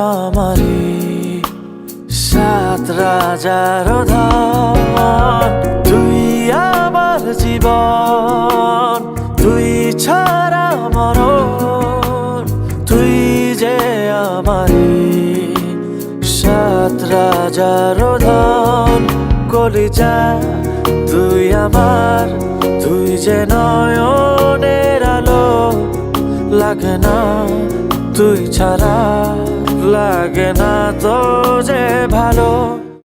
আমারি সাত রাজার ধন তুই আমার জীবন, তুই ছাড়া মরণ। তুই যে আমারি, সাত রাজার ধন কলিজা, তুই আমার, তুই যে নয়নের আলো। লাগে না, তুই ছাড়া লাগে না তো যে ভালো।